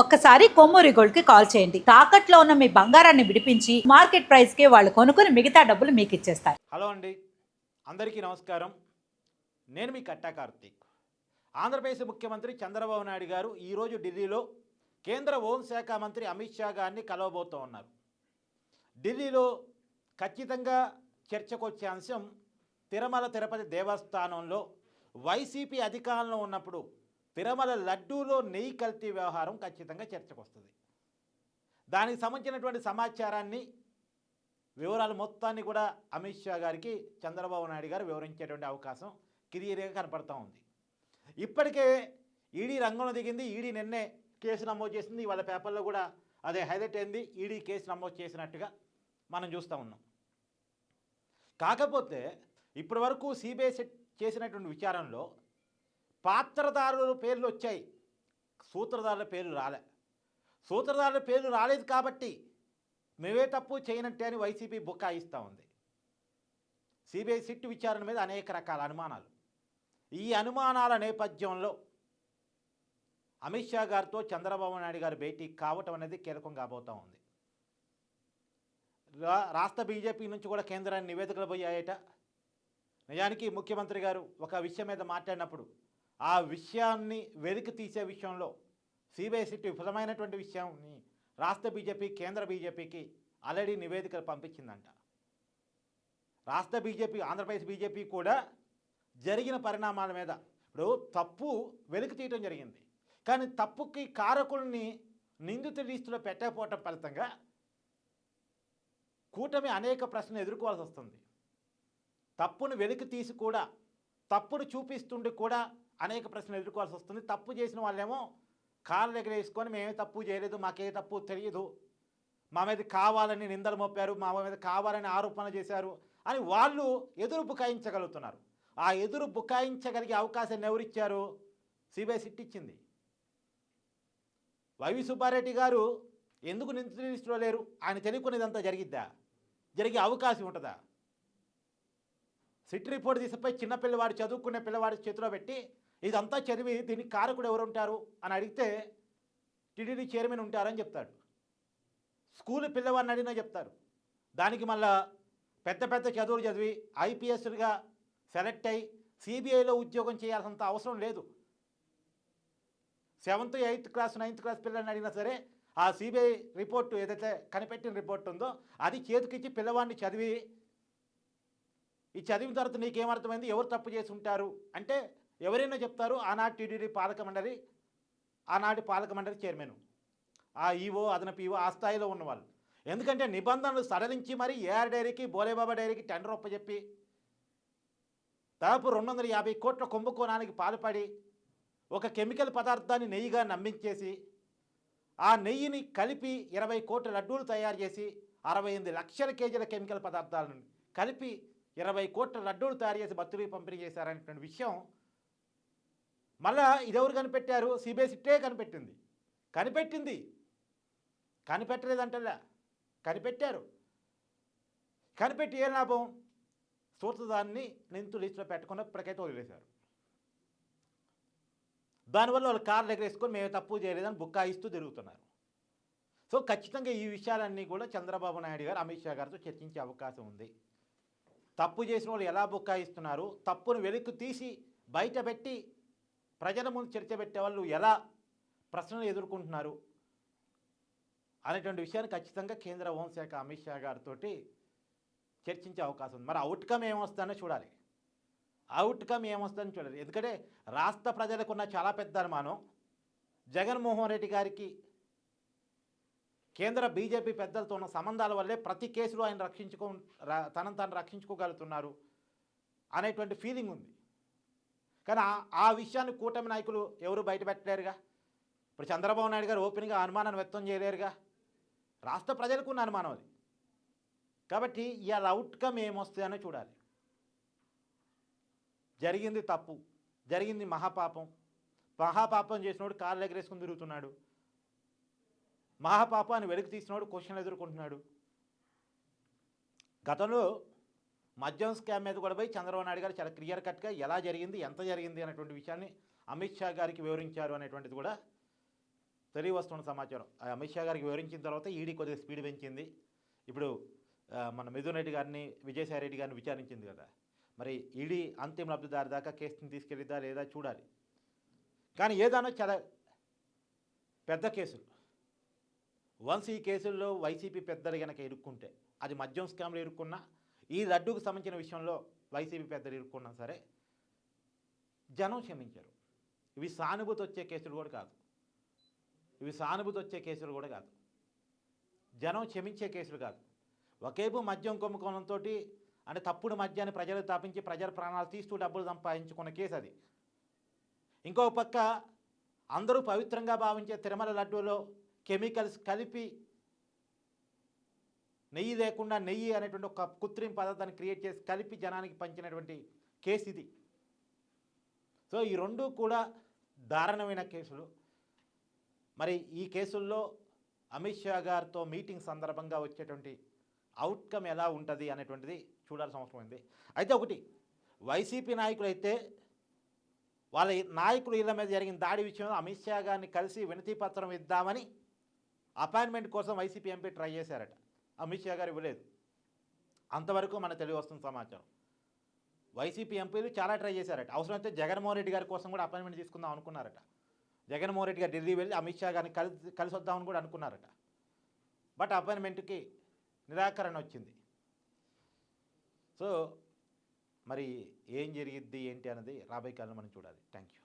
ఒక్కసారి కొమ్మూరి గోల్డ్కి కాల్ చేయండి. తాకట్లో ఉన్న మీ బంగారాన్ని విడిపించి మార్కెట్ ప్రైస్కి వాళ్ళు కొనుక్కుని మిగతా డబ్బులు మీకు ఇచ్చేస్తారు. హలో అండి. అందరికీ నమస్కారం. నేను మీ కట్టా కార్తీక్. ఆంధ్రప్రదేశ్ ముఖ్యమంత్రి చంద్రబాబు నాయుడు గారు ఈరోజు ఢిల్లీలో కేంద్ర హోంశాఖ మంత్రి అమిత్ షా గారిని కలవబోతూ ఉన్నారు. ఢిల్లీలో ఖచ్చితంగా చర్చకు వచ్చే అంశం తిరుమల తిరుపతి దేవస్థానంలో వైసీపీ అధికారంలో ఉన్నప్పుడు తిరుమల లడ్డూలో నెయ్యి కల్తీ వ్యవహారం ఖచ్చితంగా చర్చకు వస్తుంది. దానికి సంబంధించినటువంటి సమాచారాన్ని వివరాలు మొత్తాన్ని కూడా అమిత్ షా గారికి చంద్రబాబు నాయుడు గారు వివరించేటువంటి అవకాశం క్లియర్గా కనపడుతూ ఉంది. ఇప్పటికే ఈడీ రంగంలో దిగింది. ఈడీ నిన్నే కేసు నమోదు చేసింది. వాళ్ళ పేపర్లో కూడా అదే హైలైట్ అయింది. ఈడీ కేసు నమోదు చేసినట్టుగా మనం చూస్తూ ఉన్నాం. కాకపోతే ఇప్పటి వరకు సిబిఐ చేసినటువంటి విచారంలో పాత్రదారుల పేర్లు వచ్చాయి. సూత్రధారుల పేర్లు రాలే. సూత్రధారుల పేర్లు రాలేదు కాబట్టి మేమే తప్పు చేయనట్టే అని వైసీపీ బుకాయిస్తూ ఉంది. సిబిఐ సిట్టు విచారణ మీద అనేక రకాల అనుమానాలు. ఈ అనుమానాల నేపథ్యంలో అమిత్ షా గారితో చంద్రబాబు నాయుడు గారు భేటీ కావటం అనేది కీలకం కాబోతూ ఉంది. రా- రాష్ట్ర బీజేపీ నుంచి కూడా కేంద్రాన్ని నివేదికలు పోయాయట. నిజానికి ముఖ్యమంత్రి గారు ఒక విషయం మీద మాట్లాడినప్పుడు ఆ విషయాన్ని వెలికి తీసే విషయంలో సిబిఐ సిట్టు విఫలమైనటువంటి విషయాన్ని రాష్ట్ర బీజేపీ కేంద్ర బీజేపీకి ఆల్రెడీ నివేదికలు పంపించిందంట. రాష్ట్ర బీజేపీ ఆంధ్రప్రదేశ్ బీజేపీ కూడా జరిగిన పరిణామాల మీద ఇప్పుడు తప్పు వెలికి తీయటం జరిగింది. కానీ తప్పుకి కారకుల్ని నిందిత లిస్టులో పెట్టకపోవటం ఫలితంగా కూటమి అనేక ప్రశ్నలు ఎదుర్కోవాల్సి వస్తుంది. తప్పును వెలికి తీసి కూడా తప్పును చూపిస్తుండి కూడా అనేక ప్రశ్నలు ఎదుర్కోవాల్సి వస్తుంది. తప్పు చేసిన వాళ్ళేమో కాళ్ళ దగ్గర వేసుకొని మేమే తప్పు చేయలేదు మాకే తప్పు తెలియదు. మా మీద కావాలని నిందలు మోపారు మా మీద కావాలని ఆరోపణ చేశారు అని వాళ్ళు ఎదురు బుకాయించగలుగుతున్నారు ఆ ఎదురు బుకాయించగలిగే అవకాశాన్ని ఎవరిచ్చారు సిబిఐ సిట్ ఇచ్చింది. వైవి సుబ్బారెడ్డి గారు ఎందుకు నిందితుల లిస్టులో లేరు? ఆయన తెలియకునేదంతా జరిగిద్దా? జరిగే అవకాశం ఉంటుందా? సిట్ రిపోర్ట్ తీసిపోయి చిన్న పిల్లవాడు చదువుకునే పిల్లవాడి చేతిలో పెట్టి ఇదంతా చదివి దీనికి కారకుడు ఎవరు ఉంటారు అని అడిగితే టీడీడీ చైర్మన్ ఉంటారని చెప్తాడు. స్కూల్ పిల్లవాడిని అడిగినా చెప్తారు. దానికి మళ్ళా పెద్ద పెద్ద చదువులు చదివి ఐపీఎస్గా సెలెక్ట్ అయ్యి సిబిఐలో ఉద్యోగం చేయాల్సినంత అవసరం లేదు. Seventh eighth class ninth class పిల్లల్ని అడిగినా సరే ఆ సిబిఐ రిపోర్టు ఏదైతే కనిపెట్టిన రిపోర్ట్ ఉందో అది చేతికిచ్చి పిల్లవాడిని చదివి ఈ చదివిన తర్వాత నీకేమర్థమైంది? ఎవరు తప్పు చేసి ఉంటారు? అంటే ఎవరైనా చెప్తారు ఆనాటి టీడీడీ పాలక మండలి ఆనాటి పాలక మండలి చైర్మన్ ఆ ఈవో అదనపు ఈవో ఆ స్థాయిలో ఉన్నవాళ్ళు. ఎందుకంటే నిబంధనలు సడలించి మరి ఏఆర్ డైరీకి బోలేబాబా డైరీకి టెండర్ ఒప్పచెప్పి దాదాపు రెండు వందల యాభై కోట్ల కుంభకోణానికి పాల్పడి ఒక కెమికల్ పదార్థాన్ని నెయ్యిగా నమ్మించేసి ఆ నెయ్యిని కలిపి ఇరవై కోట్ల లడ్డూలు తయారు చేసి అరవై ఎనిమిది లక్షల కేజీల కెమికల్ పదార్థాలను కలిపి ఇరవై కోట్ల లడ్డూలు తయారు చేసి భక్తులకి పంపిణీ చేశారనేటువంటి విషయం మళ్ళా ఇదెవరు కనిపెట్టారు? సిబిఐ సిట్టే కనిపెట్టింది. కనిపెట్టింది. కనిపెట్టలేదంటలే. కనిపెట్టారు. కనిపెట్టి ఏ లాభం? సూత్రదాన్ని నింతు లిస్టులో పెట్టకుండా ఇప్పటికైతే వదిలేశారు. దానివల్ల వాళ్ళు కార్ దగ్గర వేసుకొని మేము తప్పు చేయలేదని బుక్కాయిస్తూ తిరుగుతున్నారు. సో ఖచ్చితంగా ఈ విషయాలన్నీ కూడా చంద్రబాబు నాయుడు గారు అమిత్ షా గారితో చర్చించే అవకాశం ఉంది. తప్పు చేసిన వాళ్ళు ఎలా బుక్కాయిస్తున్నారు? తప్పును వెలుక్కు తీసి బయటపెట్టి ప్రజల ముందు చర్చ పెట్టే వాళ్ళు ఎలా ప్రశ్నలు ఎదుర్కొంటున్నారు? అనేటువంటి విషయాన్ని ఖచ్చితంగా కేంద్ర హోంశాఖ అమిత్ షా గారితో చర్చించే అవకాశం ఉంది. మరి అవుట్కమ్ ఏమొస్తుందో చూడాలి. అవుట్కమ్ ఏమొస్తుందని చూడాలి. ఎందుకంటే రాష్ట్ర ప్రజలకు ఉన్న చాలా పెద్ద అనుమానం. జగన్మోహన్ రెడ్డి గారికి కేంద్ర బీజేపీ పెద్దలతో ఉన్న సంబంధాల వల్లే ప్రతి కేసులో ఆయన రక్షించుకో తనను తాను రక్షించుకోగలుగుతున్నారు అనేటువంటి ఫీలింగ్ ఉంది. కానీ ఆ- విషయాన్ని కూటమి నాయకులు ఎవరు బయటపెట్టలేరుగా? ఇప్పుడు చంద్రబాబు నాయుడు గారు ఓపెన్గా అనుమానాన్ని వ్యక్తం చేయలేరుగా? రాష్ట్ర ప్రజలకు ఉన్న అనుమానం అది. కాబట్టి ఇవాళ అవుట్కమ్ ఏమొస్తుందనో చూడాలి. జరిగింది తప్పు జరిగింది మహాపాపం. మహాపాపం చేసినోడు కాళ్ళు ఎగరేసుకుని తిరుగుతున్నాడు. మహాపాపాన్ని వెలికి తీసినోడు క్వశ్చన్లు ఎదుర్కొంటున్నాడు. గతంలో మద్యం స్కామ్ మీద కూడా పోయి చంద్రబాబు నాయుడు గారు చాలా క్లియర్ కట్గా ఎలా జరిగింది ఎంత జరిగింది అనేటువంటి విషయాన్ని అమిత్ షా గారికి వివరించారు అనేటువంటిది కూడా తెలియవస్తున్న సమాచారం. ఆ అమిత్ షా గారికి వివరించిన తర్వాత ఈడీ కొద్దిగా స్పీడ్ పెంచింది. ఇప్పుడు మన మిథున్ రెడ్డి గారిని విజయసాయి రెడ్డి గారిని విచారించింది కదా. మరి ఈడీ అంతిమ లబ్ధిదారి దాకా కేసుని తీసుకెళ్ళిద్దా లేదా చూడాలి. కానీ ఏదైనా చాలా పెద్ద కేసులు. వన్స్ ఈ కేసుల్లో వైసీపీ పెద్దలు కనుక ఇరుక్కుంటే అది మద్యం స్కామ్లు ఇరుక్కున్నా ఈ లడ్డూకు సంబంధించిన విషయంలో వైసీపీ పెద్దలు ఇరుక్కున్నా సరే జనం క్షమించారు. ఇవి సానుభూతి వచ్చే కేసులు కూడా కాదు. ఇవి సానుభూతి వచ్చే కేసులు కూడా కాదు. జనం క్షమించే కేసులు కాదు. ఒకేపు మద్యం కుంభకోణంతో అంటే తప్పుడు మద్యాన్ని ప్రజలు తాపించి ప్రజల ప్రాణాలు తీస్తూ డబ్బులు సంపాదించుకున్న కేసు అది. ఇంకో పక్క అందరూ పవిత్రంగా భావించే తిరుమల లడ్డూలో కెమికల్స్ కలిపి నెయ్యి లేకుండా నెయ్యి అనేటువంటి ఒక కృత్రిమ పదార్థాన్ని క్రియేట్ చేసి కలిపి జనానికి పంచినటువంటి కేసు ఇది. సో ఈ రెండు కూడా దారుణమైన కేసులు. మరి ఈ కేసుల్లో అమిత్ షా గారితో మీటింగ్ సందర్భంగా వచ్చేటువంటి అవుట్కమ్ ఎలా ఉంటుంది అనేటువంటిది చూడాల్సిన అవసరం ఉంది. అయితే ఒకటి వైసీపీ నాయకులు అయితే వాళ్ళ నాయకులు ఇళ్ళ మీద జరిగిన దాడి విషయంలో అమిత్ షా గారిని కలిసి వినతి పత్రం ఇద్దామని అపాయింట్మెంట్ కోసం వైసీపీ ఎంపీ ట్రై చేశారట. అమిత్ షా గారు ఇవ్వలేదు. అంతవరకు మన తెలివి వస్తుంది సమాచారం. వైసీపీ ఎంపీలు చాలా ట్రై చేశారట. అవసరమైతే జగన్మోహన్ రెడ్డి గారి కోసం కూడా అపాయింట్మెంట్ తీసుకుందాం అనుకున్నారట. జగన్మోహన్ రెడ్డి గారు ఢిల్లీ వెళ్ళి అమిత్ షా గారిని కలిసి కలిసి వద్దామని కూడా అనుకున్నారట. బట్ అపాయింట్మెంట్కి నిరాకరణ వచ్చింది. సో మరి ఏం జరిగిద్ది ఏంటి అన్నది రాబోయే కాలంలో మనం చూడాలి. Thank you